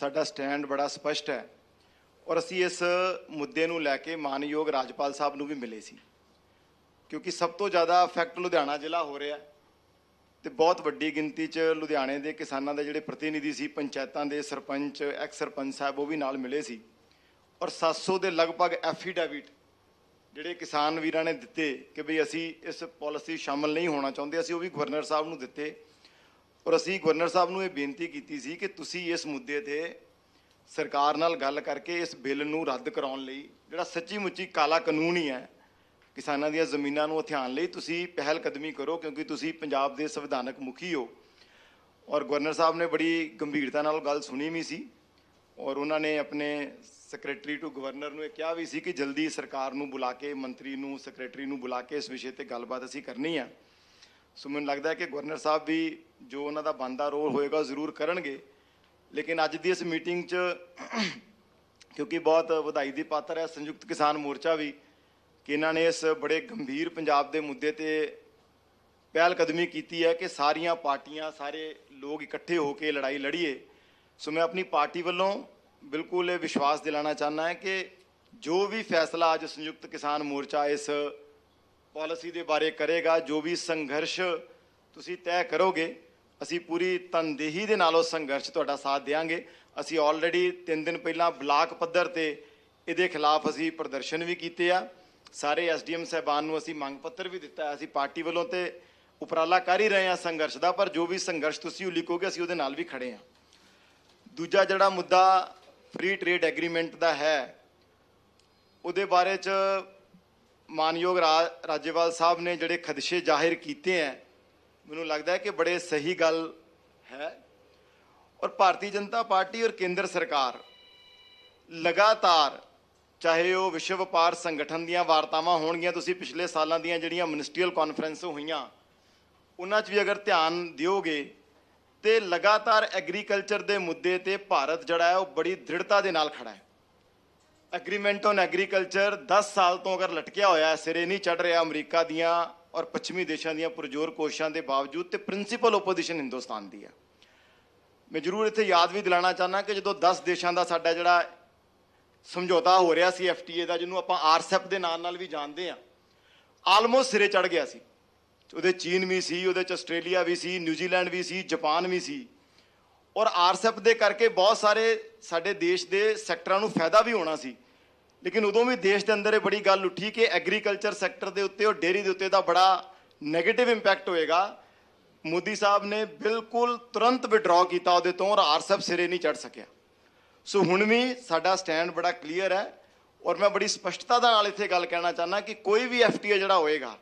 ਸਾਡਾ ਸਟੈਂਡ ਬੜਾ ਸਪਸ਼ਟ ਹੈ ਔਰ ਅਸੀਂ ਇਸ ਮੁੱਦੇ ਨੂੰ ਲੈ ਕੇ ਮਾਨਯੋਗ ਰਾਜਪਾਲ ਸਾਹਿਬ ਨੂੰ ਵੀ ਮਿਲੇ ਸੀ। ਕਿਉਂਕਿ ਸਭ ਤੋਂ ਜ਼ਿਆਦਾ ਇਫੈਕਟ ਲੁਧਿਆਣਾ ਜ਼ਿਲ੍ਹਾ ਹੋ ਰਿਹਾ ਹੈ ਤੇ ਬਹੁਤ ਵੱਡੀ ਗਿਣਤੀ 'ਚ ਲੁਧਿਆਣੇ ਦੇ ਕਿਸਾਨਾਂ ਦੇ ਜਿਹੜੇ ਪ੍ਰਤੀਨਿਧੀ ਸੀ, ਪੰਚਾਇਤਾਂ ਦੇ ਸਰਪੰਚ ਐਕਸ ਸਰਪੰਚ ਸਾਹਿਬ, ਉਹ ਵੀ ਨਾਲ ਮਿਲੇ ਸੀ। ਔਰ 700 ਦੇ ਲਗਭਗ ਐਫੀਡੈਵਿਟ ਜਿਹੜੇ ਕਿਸਾਨ ਵੀਰਾਂ ਨੇ ਦਿੱਤੇ ਕਿ ਭਈ ਅਸੀਂ ਇਸ ਪਾਲਿਸੀ ਸ਼ਾਮਲ ਨਹੀਂ ਹੋਣਾ ਚਾਹੁੰਦੇ, ਅਸੀਂ ਉਹ ਵੀ ਗਵਰਨਰ ਸਾਹਿਬ ਨੂੰ ਦਿੱਤੇ। ਔਰ ਅਸੀਂ ਗਵਰਨਰ ਸਾਹਿਬ ਨੂੰ ਇਹ ਬੇਨਤੀ ਕੀਤੀ ਸੀ ਕਿ ਤੁਸੀਂ ਇਸ ਮੁੱਦੇ ਤੇ ਸਰਕਾਰ ਨਾਲ ਗੱਲ ਕਰਕੇ ਇਸ ਬਿੱਲ ਨੂੰ ਰੱਦ ਕਰਾਉਣ ਲਈ, ਜਿਹੜਾ ਸੱਚੀ ਮੁੱਚੀ ਕਾਲਾ ਕਾਨੂੰਨ ਹੀ ਹੈ, ਕਿਸਾਨਾਂ ਦੀਆਂ ਜ਼ਮੀਨਾਂ ਨੂੰ ਹਥਿਆਉਣ ਲਈ ਤੁਸੀਂ ਪਹਿਲ ਕਦਮੀ ਕਰੋ ਕਿਉਂਕਿ ਤੁਸੀਂ ਪੰਜਾਬ ਦੇ ਸੰਵਿਧਾਨਕ ਮੁਖੀ ਹੋ। ਔਰ ਗਵਰਨਰ ਸਾਹਿਬ ਨੇ ਬੜੀ ਗੰਭੀਰਤਾ ਨਾਲ ਗੱਲ ਸੁਣੀ ਵੀ ਸੀ ਔਰ ਉਹਨਾਂ ਨੇ ਆਪਣੇ ਸੈਕਟਰੀ ਟੂ ਗਵਰਨਰ ਨੂੰ ਇਹ ਕਿਹਾ ਵੀ ਸੀ ਕਿ ਜਲਦੀ ਸਰਕਾਰ ਨੂੰ ਬੁਲਾ ਕੇ, ਮੰਤਰੀ ਨੂੰ, ਸੈਕਟਰੀ ਨੂੰ ਬੁਲਾ ਕੇ ਇਸ ਵਿਸ਼ੇ ਤੇ ਗੱਲਬਾਤ ਅਸੀਂ ਕਰਨੀ ਹੈ ਸੋ ਮੈਨੂੰ ਲੱਗਦਾ ਹੈ ਕਿ ਗਵਰਨਰ ਸਾਹਿਬ ਵੀ ਜੋ ਉਹਨਾਂ ਦਾ ਬੰਦਾ ਰੋਲ ਹੋਏਗਾ ਉਹ ਜ਼ਰੂਰ ਕਰਨਗੇ। ਲੇਕਿਨ ਅੱਜ ਦੀ ਇਸ ਮੀਟਿੰਗ 'ਚ ਕਿਉਂਕਿ ਬਹੁਤ ਵਧਾਈ ਦੀ ਪਾਤਰ ਹੈ, ਸੰਯੁਕਤ ਕਿਸਾਨ ਮੋਰਚਾ ਵੀ, ਕਿ ਇਹਨਾਂ ਨੇ ਇਸ ਬੜੇ ਗੰਭੀਰ ਪੰਜਾਬ ਦੇ ਮੁੱਦੇ ਤੇ ਪਹਿਲ ਕਦਮੀ ਕੀਤੀ ਹੈ ਕਿ ਸਾਰੀਆਂ ਪਾਰਟੀਆਂ, ਸਾਰੇ ਲੋਕ ਇਕੱਠੇ ਹੋ ਕੇ ਲੜਾਈ ਲੜੀਏ। ਸੋ ਮੈਂ ਆਪਣੀ ਪਾਰਟੀ ਵੱਲੋਂ ਬਿਲਕੁਲ ਇਹ ਵਿਸ਼ਵਾਸ ਦਿਲਾਣਾ ਚਾਹੁੰਦਾ ਹਾਂ ਕਿ ਜੋ ਵੀ ਫੈਸਲਾ ਅੱਜ ਸੰਯੁਕਤ ਕਿਸਾਨ ਮੋਰਚਾ ਇਸ ਪਾਲਿਸੀ ਦੇ ਬਾਰੇ ਕਰੇਗਾ, ਜੋ ਵੀ ਸੰਘਰਸ਼ ਤੁਸੀਂ ਤੈਅ ਕਰੋਗੇ, ਅਸੀਂ ਪੂਰੀ ਤਨਦੇਹੀ ਦੇ ਨਾਲ ਉਹ ਸੰਘਰਸ਼ ਤੁਹਾਡਾ ਸਾਥ ਦੇਵਾਂਗੇ ਅਸੀਂ ਆਲਰੇਡੀ 3 ਦਿਨ ਪਹਿਲਾਂ ਬਲਾਕ ਪੱਧਰ ਤੇ ਇਹਦੇ ਖਿਲਾਫ ਅਸੀਂ ਪ੍ਰਦਰਸ਼ਨ ਵੀ ਕੀਤੇ ਆ। ਸਾਰੇ ਐਸਡੀਐਮ ਸਹਿਬਾਨ ਨੂੰ ਅਸੀਂ ਮੰਗ ਪੱਤਰ ਵੀ ਦਿੱਤਾ ਅਸੀਂ ਪਾਰਟੀ ਵੱਲੋਂ ਤੇ ਉਪਰਾਲਾ ਕਰ ਹੀ ਰਹੇ ਹਾਂ ਸੰਘਰਸ਼ ਦਾ, ਪਰ ਜੋ ਵੀ ਸੰਘਰਸ਼ ਤੁਸੀਂ ਉਲੀਕੋਗੇ, ਅਸੀਂ ਉਹਦੇ ਨਾਲ ਵੀ ਖੜੇ ਹਾਂ। ਦੂਜਾ ਜਿਹੜਾ ਮੁੱਦਾ ਫ੍ਰੀ ਟ੍ਰੇਡ ਐਗਰੀਮੈਂਟ ਦਾ ਹੈ, ਉਹਦੇ ਬਾਰੇ ਚ ਮਾਨਯੋਗ ਰਾ- ਰਾਜੇਵਾਲ ਸਾਹਿਬ ਨੇ ਜਿਹੜੇ ਖਦਸ਼ੇ ਜ਼ਾਹਿਰ ਕੀਤੇ ਹੈ ਮੈਨੂੰ ਲੱਗਦਾ ਹੈ ਕਿ ਬੜੇ ਸਹੀ ਗੱਲ ਹੈ। ਔਰ ਭਾਰਤੀ ਜਨਤਾ ਪਾਰਟੀ ਔਰ ਕੇਂਦਰ ਸਰਕਾਰ ਲਗਾਤਾਰ, ਚਾਹੇ ਉਹ ਵਿਸ਼ਵ ਵਪਾਰ ਸੰਗਠਨ ਦੀਆਂ ਵਾਰਤਾਵਾਂ ਹੋਣਗੀਆਂ, ਤੁਸੀਂ ਪਿਛਲੇ ਸਾਲਾਂ ਦੀਆਂ ਜਿਹੜੀਆਂ ਮਿਨਿਸਟਰੀਅਲ ਕਾਨਫਰੰਸ ਹੋਈਆਂ, ਉਹਨਾਂ 'ਚ ਵੀ ਅਗਰ ਧਿਆਨ ਦਿਓਗੇ ਤੇ ਲਗਾਤਾਰ ਐਗਰੀਕਲਚਰ ਦੇ ਮੁੱਦੇ ਤੇ ਭਾਰਤ ਜਿਹੜਾ ਹੈ, ਉਹ ਬੜੀ ਦ੍ਰਿੜਤਾ ਦੇ ਨਾਲ ਖੜਾ ਹੈ। ਐਗਰੀਮੈਂਟ ਔਨ ਐਗਰੀਕਲਚਰ 10 ਸਾਲ ਤੋਂ ਅਗਰ ਲਟਕਿਆ ਹੋਇਆ ਸਿਰੇ ਨਹੀਂ ਚੜ ਰਿਹਾ ਅਮਰੀਕਾ ਦੀਆਂ ਔਰ ਪੱਛਮੀ ਦੇਸ਼ਾਂ ਦੀਆਂ ਪੁਰਜ਼ੋਰ ਕੋਸ਼ਿਸ਼ਾਂ ਦੇ ਬਾਵਜੂਦ ਤੇ ਪ੍ਰਿੰਸੀਪਲ ਓਪੋਜੀਸ਼ਨ ਹਿੰਦੁਸਤਾਨ ਦੀ ਹੈ। ਮੈਂ ਜ਼ਰੂਰ ਇੱਥੇ ਯਾਦ ਵੀ ਦਿਲਾਣਾ ਚਾਹੁੰਦਾ ਕਿ ਜਦੋਂ 10 ਦੇਸ਼ਾਂ ਦਾ ਸਾਡਾ ਜਿਹੜਾ ਸਮਝੌਤਾ ਹੋ ਰਿਹਾ ਸੀ ਐਫਟੀਏ ਦਾ, ਜਿਹਨੂੰ ਆਪਾਂ ਆਰਸੈਪ ਦੇ ਨਾਂ ਨਾਲ ਵੀ ਜਾਣਦੇ ਆ ਆਲਮੋਸਟ ਸਿਰੇ ਚੜ ਗਿਆ ਸੀ। ਉਹਦੇ ਚੀਨ ਵੀ ਸੀ, ਉਹਦੇ ਚ ਆਸਟ੍ਰੇਲੀਆ ਵੀ ਸੀ, ਨਿਊਜ਼ੀਲੈਂਡ ਵੀ ਸੀ, ਜਾਪਾਨ ਵੀ ਸੀ। ਔਰ ਆਰਸੈਪ ਦੇ ਕਰਕੇ ਬਹੁਤ ਸਾਰੇ ਸਾਡੇ ਦੇਸ਼ ਦੇ ਸੈਕਟਰਾਂ ਨੂੰ ਫਾਇਦਾ ਵੀ ਹੋਣਾ ਸੀ। ਲੇਕਿਨ ਉਦੋਂ ਵੀ ਦੇਸ਼ ਦੇ ਅੰਦਰ ਇਹ ਬੜੀ ਗੱਲ ਉੱਠੀ ਕਿ ਐਗਰੀਕਲਚਰ ਸੈਕਟਰ ਦੇ ਉੱਤੇ ਔਰ ਡੇਅਰੀ ਦੇ ਉੱਤੇ ਦਾ ਬੜਾ 네ਗੇਟਿਵ ਇੰਪੈਕਟ ਹੋਏਗਾ। ਮੋਦੀ ਸਾਹਿਬ ਨੇ ਬਿਲਕੁਲ ਤੁਰੰਤ ਵਿਡਰਾਅ ਕੀਤਾ ਉਹਦੇ ਤੋਂ ਔਰ ਆਰਸੈਪ ਸਿਰੇ ਨਹੀਂ ਚੜ ਸਕਿਆ। ਸੋ ਹੁਣ ਵੀ ਸਾਡਾ ਸਟੈਂਡ ਬੜਾ ਕਲੀਅਰ ਹੈ ਔਰ ਮੈਂ ਬੜੀ ਸਪਸ਼ਟਤਾ ਦੇ ਨਾਲ ਇੱਥੇ ਗੱਲ ਕਹਿਣਾ ਚਾਹੁੰਦਾ ਕਿ ਕੋਈ ਵੀ ਐਫਟੀਏ ਜਿਹੜਾ ਹੋਏਗਾ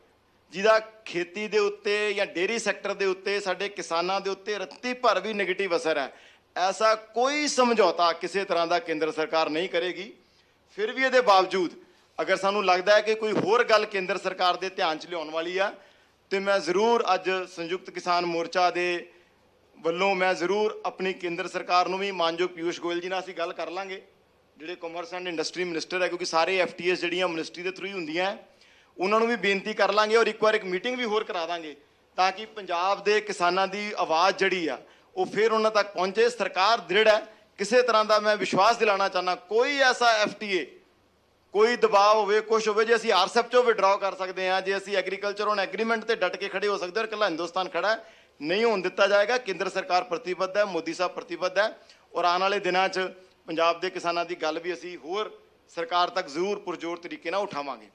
ਜਿਹਦਾ ਖੇਤੀ ਦੇ ਉੱਤੇ ਜਾਂ ਡੇਰੀ ਸੈਕਟਰ ਦੇ ਉੱਤੇ ਸਾਡੇ ਕਿਸਾਨਾਂ ਦੇ ਉੱਤੇ ਰੱਤੀ ਭਰ ਵੀ 네ਗੇਟਿਵ ਅਸਰ ਹੈ। ਐਸਾ ਕੋਈ ਸਮਝੌਤਾ ਕਿਸੇ ਤਰ੍ਹਾਂ ਦਾ ਕੇਂਦਰ ਸਰਕਾਰ ਨਹੀਂ ਕਰੇਗੀ। ਫਿਰ ਵੀ ਇਹਦੇ ਬਾਵਜੂਦ ਅਗਰ ਸਾਨੂੰ ਲੱਗਦਾ ਹੈ ਕਿ ਕੋਈ ਹੋਰ ਗੱਲ ਕੇਂਦਰ ਸਰਕਾਰ ਦੇ ਧਿਆਨ 'ਚ ਲਿਆਉਣ ਵਾਲੀ ਆ ਤੇ ਮੈਂ ਜ਼ਰੂਰ ਅੱਜ ਸੰਯੁਕਤ ਕਿਸਾਨ ਮੋਰਚਾ ਦੇ ਵੱਲੋਂ ਮੈਂ ਜ਼ਰੂਰ ਆਪਣੀ ਕੇਂਦਰ ਸਰਕਾਰ ਨੂੰ ਵੀ ਮਾਨਯੋਗ ਪਿਊਸ਼ ਗੋਇਲ ਜੀ ਨਾਲ ਅਸੀਂ ਗੱਲ ਕਰ ਲਾਂਗੇ। ਜਿਹੜੇ ਕਾਮਰਸ ਐਂਡ ਇੰਡਸਟਰੀ ਮਿਨਿਸਟਰ ਹੈ ਕਿਉਂਕਿ ਸਾਰੇ ਐਫਟੀਐਸ ਜਿਹੜੀਆਂ ਮਿਨਿਸਟਰੀ ਦੇ ਥਰੂ ਹੀ ਹੁੰਦੀਆਂ ਹੈ, ਉਹਨਾਂ ਨੂੰ ਵੀ ਬੇਨਤੀ ਕਰ ਲਾਂਗੇ ਔਰ ਇੱਕ ਵਾਰ ਇੱਕ ਮੀਟਿੰਗ ਵੀ ਹੋਰ ਕਰਾ ਦਾਂਗੇ ਤਾਂ ਕਿ ਪੰਜਾਬ ਦੇ ਕਿਸਾਨਾਂ ਦੀ ਆਵਾਜ਼ ਜਿਹੜੀ ਆ, ਉਹ ਫਿਰ ਉਹਨਾਂ ਤੱਕ ਪਹੁੰਚੇ। ਸਰਕਾਰ ਦ੍ਰਿੜ ਹੈ। ਕਿਸੇ ਤਰ੍ਹਾਂ ਦਾ ਮੈਂ ਵਿਸ਼ਵਾਸ ਦਿਲਾਣਾ ਚਾਹਨਾ ਕੋਈ ਐਸਾ ਐਫਟੀਏ, ਕੋਈ ਦਬਾਅ ਹੋਵੇ ਕੁਝ ਹੋਵੇ, ਜੇ ਅਸੀਂ ਆਰਸੈਪ ਚੋਂ ਵਿਡਰਾਅ ਕਰ ਸਕਦੇ ਹਾਂ, ਜੇ ਅਸੀਂ ਐਗਰੀਕਲਚਰ ਹੁਣ ਐਗਰੀਮੈਂਟ ਤੇ ਡਟ ਕੇ ਖੜੇ ਹੋ ਸਕਦੇ ਹਾਂ ਔਰ ਇਕੱਲਾ ਹਿੰਦੁਸਤਾਨ ਖੜਾ ਨਹੀਂ ਹੋਣ ਦਿੱਤਾ ਜਾਏਗਾ। ਕੇਂਦਰ ਸਰਕਾਰ ਪ੍ਰਤੀਬੱਧ ਹੈ, ਮੋਦੀ ਸਾਹਿਬ ਪ੍ਰਤੀਬੱਧ ਹੈ ਔਰ ਆਉਣ ਵਾਲੇ ਦਿਨਾਂ 'ਚ ਪੰਜਾਬ ਦੇ ਕਿਸਾਨਾਂ ਦੀ ਗੱਲ ਵੀ ਅਸੀਂ ਹੋਰ ਸਰਕਾਰ ਤੱਕ ਜ਼ਰੂਰ ਪੁਰਜ਼ੋਰ ਤਰੀਕੇ ਨਾਲ ਉਠਾਵਾਂਗੇ।